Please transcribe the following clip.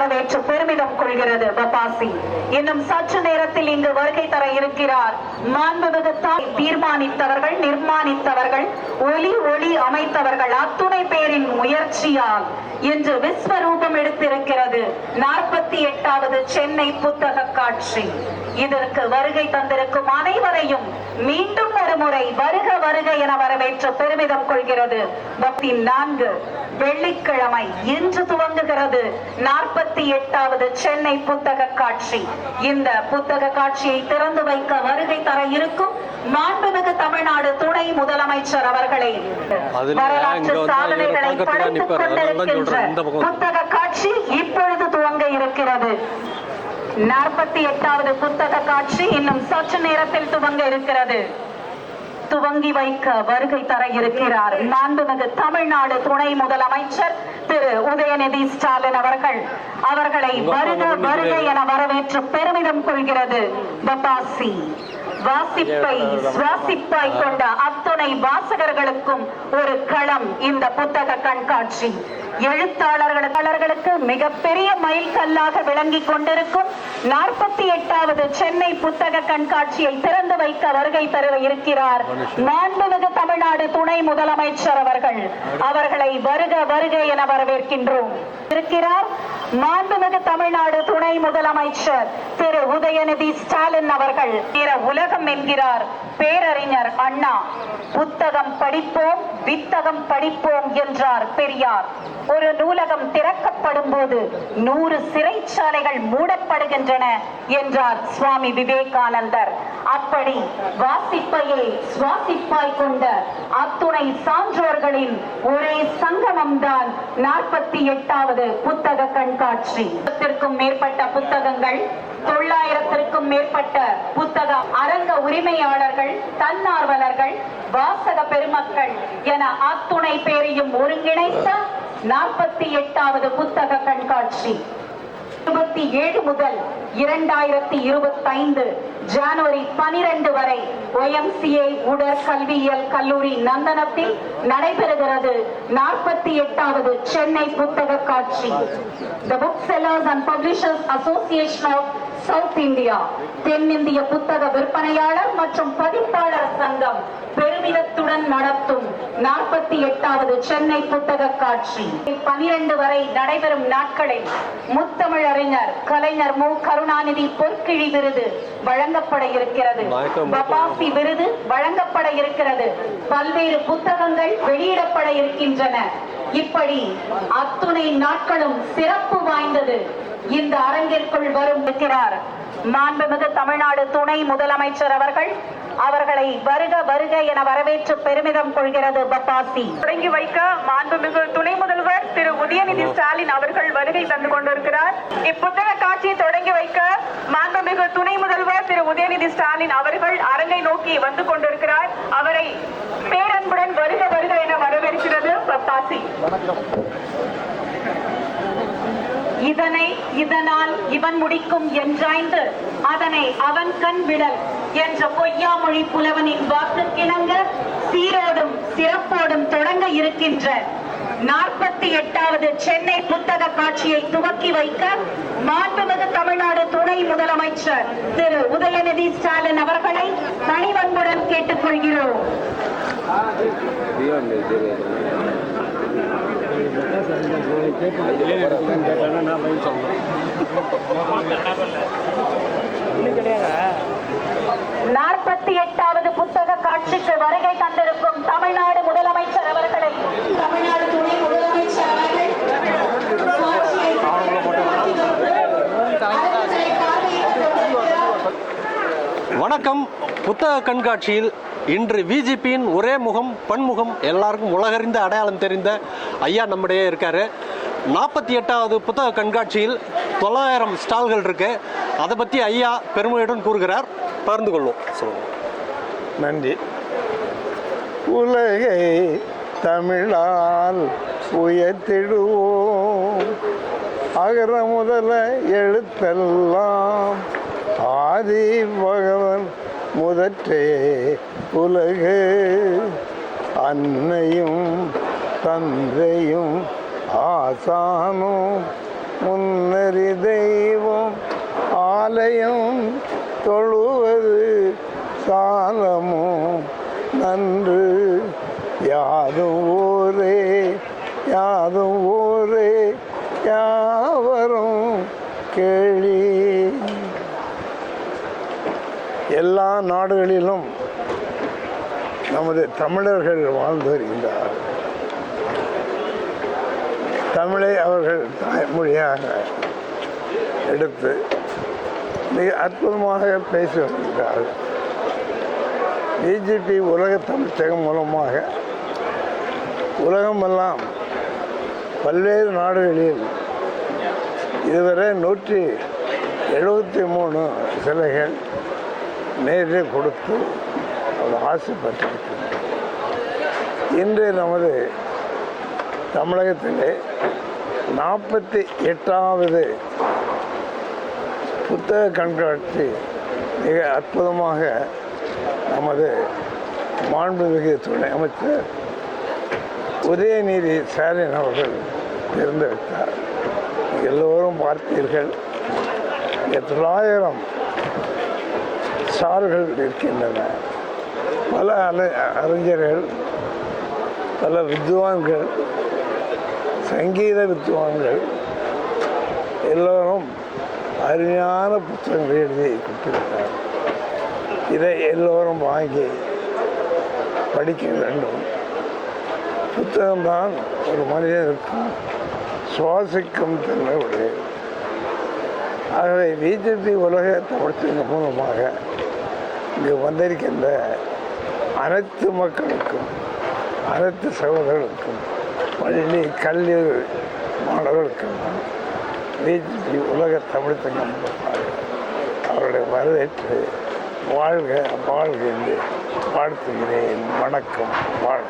வரவேற்று பெருமிதம் கொள்கிறது பப்பாசி. இன்னும் சற்று நேரத்தில் இங்கு வருகை தர இருக்கிறார். மாண்புமிகு தீர்மானித்தவர்கள் நிர்மாணித்தவர்கள் ஒலி ஒளி அமைத்தவர்கள் அத்துணை பேரின் முயற்சியால் இன்று விஸ்வரூபம் எடுத்திருக்கிறது. நாற்பத்தி எட்டாவது சென்னை புத்தக காட்சி. இதற்கு வருகை தந்திருக்கும் அனைவரையும் மீண்டும் ஒரு முறை வருக வருக என வரவேற்று பெருமிதம் கொள்கிறது. பக்தி நான்கு வெள்ளிக்கிழமை இன்று துவங்குகிறது. நாற்பத்தி எட்டாவது சென்னை புத்தக காட்சி. இந்த புத்தக காட்சியை திறந்து வைக்க வருகை தர இருக்கும் மாண்புமிகு தமிழ்நாடு துணை முதலமைச்சர் அவர்களை. வரலாற்று சாதனைகளை படைத்துக் கொண்டிருக்கின்ற. புத்தக காட்சி இப்பொழுது துவங்க இருக்கிறது. நாற்பத்தி எட்டாவது புத்தக காட்சி இன்னும் சற்று நேரத்தில் துவங்க இருக்கிறது. துவங்கி வைக்க வருகை தர இருக்கிறார். மாண்புமிகு தமிழ்நாடு துணை முதலமைச்சர் திரு. உதயநிதி ஸ்டாலின் அவர்கள். அவர்களை வருக வருக என வரவேற்று பெருமிதம் கொள்கிறது. பப்பாசி. வாசிப்பை சுவாசிப்பாய் கொண்ட அத்துணை வாசகர்களுக்கும் ஒரு களம் இந்த புத்தக கண்காட்சி. எழுத்தாளர்களுக்கு மிகப்பெரிய மைல்கல்லாக விளங்கிக் கொண்டிருக்கும் நாற்பத்தி எட்டாவது சென்னை புத்தக கண்காட்சியை திறந்து வைக்க வருகை தர இருக்கிறார் மாண்புமிகு தமிழ்நாடு துணை முதலமைச்சர் அவர்கள். அவர்களை வருக வருக என வரவேற்கின்றோம். இருக்கிறார் மாண்புமிகு தமிழ்நாடு துணை முதலமைச்சர் திரு உதயநிதி ஸ்டாலின் அவர்கள். பிற புத்தகம் என்கிறார். பேரறிஞர் அண்ணா புத்தகம் படிப்போம் வித்தகம் படிப்போம் என்றார் பெரியார். ஒரு நூலகம் திறக்கப்படும் போது நூறு சிறைச்சாலைகள் மூடப்படுகின்றன என்றார் சுவாமி விவேகானந்தர். அப்படி வாசிப்பையே சுவாசிப்பாய் கொண்ட அத்துணை சான்றோர்களின் ஒரே சங்கமம் தான் நாற்பத்தி எட்டாவது புத்தக கண்காட்சி. மேற்பட்ட புத்தகங்கள் தொள்ளாயிரத்திற்கும் மேற்பட்ட புத்தக அரங்க உரிமையாளர்கள் தன்னார்வலர்கள் வாசக பெருமக்கள் என அத்துணை பேரையும் ஒருங்கிணைத்த நாற்பத்தி எட்டாவது புத்தக கண்காட்சி. இருபத்தி ஏழு முதல் இரண்டாயிரத்தி இருபத்தைந்து ஜனவரி பனிரெண்டு வரை ஒய்எம்சிஏ உடற்கல்வியியல் கல்லூரி நந்தனத்தில் நடைபெறுகிறது. நாற்பத்தி எட்டாவது சென்னை புத்தக காட்சி. The booksellers and publishers association of South India தென்னிந்திய புத்தக விற்பனையாளர் மற்றும் பதிப்பாளர் சங்கம் பெருமிதத்துடன் நடத்தும் நாற்பத்தி எட்டாவது சென்னை புத்தக காட்சி. பனிரெண்டு வரை நடைபெறும் நாட்களில் முத்தமிழறிஞர் கலைஞர் மு. கருணாநிதி பொற்கிழி விருது வழங்கப்பட இருக்கிறது. பபாசி விருது வழங்கப்பட இருக்கிறது. பல்வேறு புத்தகங்கள் வெளியிடப்பட இருக்கின்றன. இப்படி அத்துணை நாட்களும் சிறப்பு வாய்ந்தது. இந்த அரங்கிற்குள் வரும் இருக்கிறார் மாண்புமிகு தமிழ்நாடு துணை முதலமைச்சர் அவர்கள். அவர்களை வருக வருக என வரவேற்று பெருமிதம் கொள்கிறது பப்பாசி. தொடங்கி வைக்க மாண்புமிகு துணை முதல்வர் திரு உதயநிதி ஸ்டாலின் அவர்கள் வருகை தந்து கொண்டிருக்கிறார். இப்புத்தக காட்சியை தொடங்கி வைக்க மாண்புமிகு துணை முதல்வர் திரு உதயநிதி ஸ்டாலின் அவர்கள் அரங்கை நோக்கி வந்து கொண்டிருக்கிறார். அவரை பேரன்புடன் வருக வருக என வரவேற்கிறது பப்பாசி இதனை இதனால் இவன் முடிக்கும் என்றாய்ந்து அதனை அவன் கண் விடல் என்ற பொய்யாமொழி புலவனின் வாக்குக்கிணங்க சீரோடும் சிறப்போடும் தொடங்க இருக்கின்ற நாற்பத்தி எட்டாவது சென்னை புத்தக காட்சியை துவக்கி வைக்க மாண்புமிகு தமிழ்நாடு துணை முதலமைச்சர் திரு. உதயநிதி ஸ்டாலின் அவர்களை தனிவன்புடன் கேட்டுக்கொள்கிறோம். நாற்பத்தி எட்டாவது புத்தக காட்சிக்கு வருகை தந்திருக்கும் தமிழ்நாடு முதலமைச்சர் அவர்களை தமிழ்நாடு துணை முதலமைச்சர் அவர்கள். வணக்கம் புத்தக கண்காட்சியில் இன்று விஜிபியின் ஒரே முகம் பன்முகம் எல்லாருக்கும் உலகறிந்த அடையாளம் தெரிந்த ஐயா நம்முடைய இருக்காரு. நாற்பத்தி எட்டாவது புத்தக கண்காட்சியில் தொள்ளாயிரம் ஸ்டால்கள் இருக்கு. அதை பற்றி ஐயா பெருமையுடன் கூறுகிறார். பகிர்ந்து கொள்வோம். சொல்லுங்க. நன்றி. உலகை தமிழால் உயர்த்திடுவோம். அகர முதல எழுத்தெல்லாம் ஆதி பகவன் முதற்றே உலகு அன்னையும் தந்தையும் ஆசானும் முன்னறி தெய்வம் ஆலயம் தொழுவது சாலமும் நன்று. யாதும் ஊரே யாதும் ஊரே யாவரும் கே எல்லா நாடுகளிலும் நமது தமிழர்கள் வாழ்ந்து வருகின்றார் தமிழை அவர்கள் தாய்மொழியாக எடுத்து மிக அற்புதமாக பேசி வருகின்றார்கள். பிஜேபி உலக தமிழ்ச்சகம் மூலமாக உலகமெல்லாம் பல்வேறு நாடுகளில் இதுவரை நூற்றி எழுபத்தி மூணு சிலைகள் நேரில் கொடுத்து அவர் ஆசைப்பட்டிருக்கிறார். இன்று நமது தமிழகத்திலே நாற்பத்தி எட்டாவது புத்தக கண்காட்சி மிக அற்புதமாக நமது மாண்புமிகு துணை அமைச்சர் உதயநிதி ஸ்டாலின் அவர்கள் தேர்ந்தெடுத்தார். எல்லோரும் பார்த்தீர்கள். தொள்ளாயிரம் ஸ்டார்கள் இருக்கின்றன. பல அலை அறிஞர்கள் பல வித்வான்கள் சங்கீத வித்வான்கள் எல்லோரும் அருமையான புத்தகங்கள் எழுதி கொடுத்திருக்கிறார் இதை எல்லோரும் வாங்கி படிக்க வேண்டும். புத்தகம்தான் ஒரு மனிதனுக்கும் சுவாசிக்கும் தன்மை உடையது ஆகவே பிஜேபி உலக தமிழ்ச்சங்கம் மூலமாக இங்கு வந்திருக்கின்ற அனைத்து மக்களுக்கும் அனைத்து சகோதரர்களுக்கும் பள்ளி கல்லூரி மாணவர்களுக்கும் பிஜேபி உலக தமிழ்ச்சங்கம் மூலமாக அவருடைய வரவேற்று வாழ்க வாழ்க என்று வாழ்த்துகிறேன். வணக்கம். வாழ்க.